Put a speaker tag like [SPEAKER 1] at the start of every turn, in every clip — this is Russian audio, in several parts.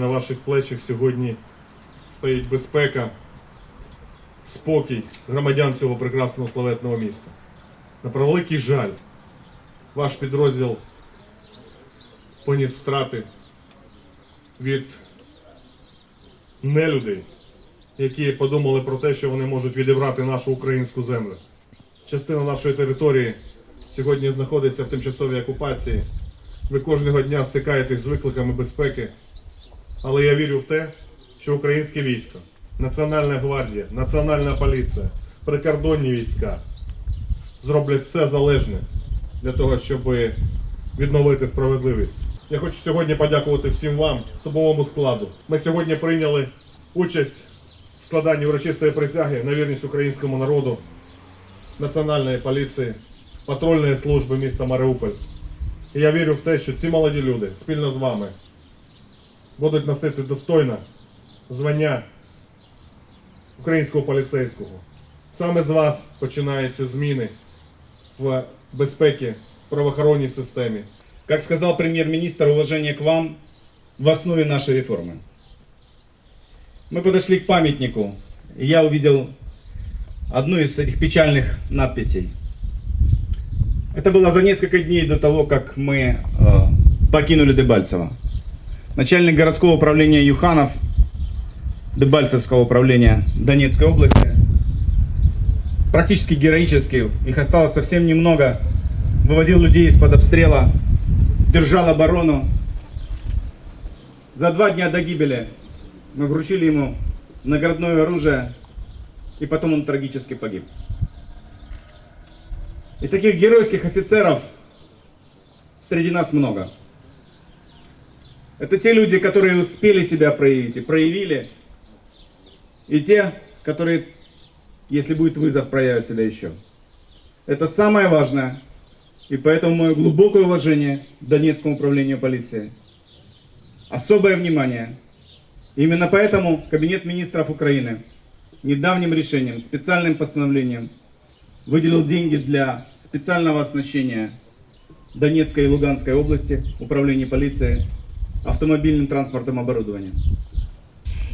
[SPEAKER 1] На ваших плечах сьогодні стоїть безпека, спокій громадян цього прекрасного славетного міста. На превеликий жаль, ваш підрозділ поніс втрати від нелюдей, які подумали про те, що вони можуть відібрати нашу українську землю. Частина нашої території сьогодні знаходиться в тимчасовій окупації. Ви кожного дня стикаєтесь з викликами безпеки. Але я вірю в те, що українське військо, Національна гвардія, Національна поліція, прикордонні війська зроблять все залежне для того, щоб відновити справедливість. Я хочу сьогодні подякувати всім вам, особовому складу. Ми сьогодні прийняли участь в складанні урочистої присяги на вірність українському народу, Національної поліції, патрульної служби міста Маріуполь. І я вірю в те, що ці молоді люди спільно з вами будуть носити достойно звання українського поліцейського. Саме з вас починаються зміни в безпеці в правоохоронній системі.
[SPEAKER 2] Как сказал премьер-министр, уважение к вам в основе нашей реформы. Мы подошли к памятнику, и я увидел одну из этих печальных надписей. Это было за несколько дней до того, как мы э, покинули Дебальцево. Начальник городского управления Юханов, Дебальцевского управления Донецкой области, практически героически, их осталось совсем немного, выводил людей из-под обстрела, держал оборону. За два дня до гибели мы вручили ему наградное оружие, и потом он трагически погиб. И таких геройских офицеров среди нас много. Это те люди, которые успели себя проявить и проявили, и те, которые, если будет вызов, проявят себя еще. Это самое важное, и поэтому мое глубокое уважение Донецкому управлению полиции. Особое внимание. Именно поэтому Кабинет министров Украины недавним решением, специальным постановлением выделил деньги для специального оснащения Донецкой и Луганской области, управления полиции, автомобильным транспортом оборудованием.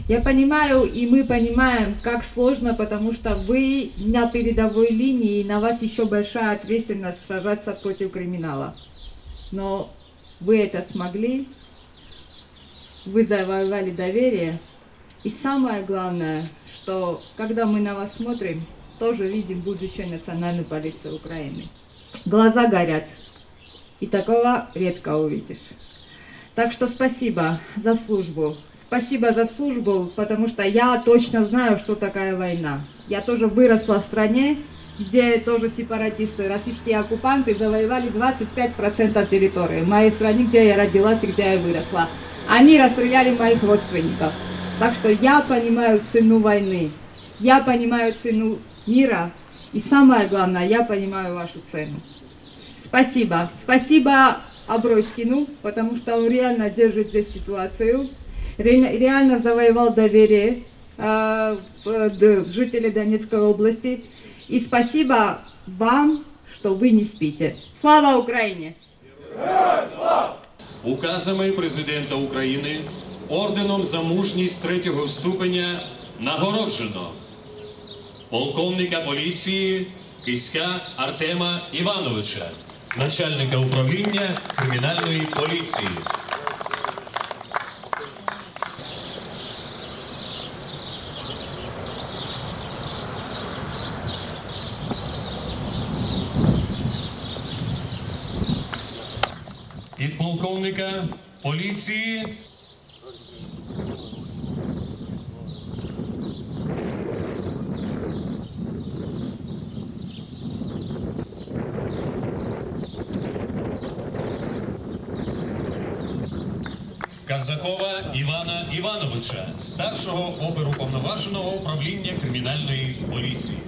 [SPEAKER 3] Я понимаю, и мы понимаем, как сложно, потому что вы на передовой линии, и на вас еще большая ответственность сражаться против криминала. Но вы это смогли, вы завоевали доверие. И самое главное, что когда мы на вас смотрим, тоже видим будущее национальной полиции Украины. Глаза горят, и такого редко увидишь. Так что спасибо за службу. Спасибо за службу, потому что я точно знаю, что такая война. Я тоже выросла в стране, где тоже сепаратисты, российские оккупанты завоевали 25% территории. В моей стране, где я родилась и где я выросла. Они расстреляли моих родственников. Так что я понимаю цену войны. Я понимаю цену мира. И самое главное, я понимаю вашу цену. Спасибо. Спасибо Абройскину, потому что он реально держит здесь ситуацию. Ре- Реально завоевал доверие э, в- д- жителей Донецкой области. И спасибо вам, что вы не спите. Слава Украине!
[SPEAKER 4] Указами президента України орденом за мужність третього ступеня нагороджено полковника поліції Киська Артема Івановича, начальника управління кримінальної поліції. Підполковника поліції Казакова Івана Івановича, старшого оперуповноваженого управління кримінальної поліції.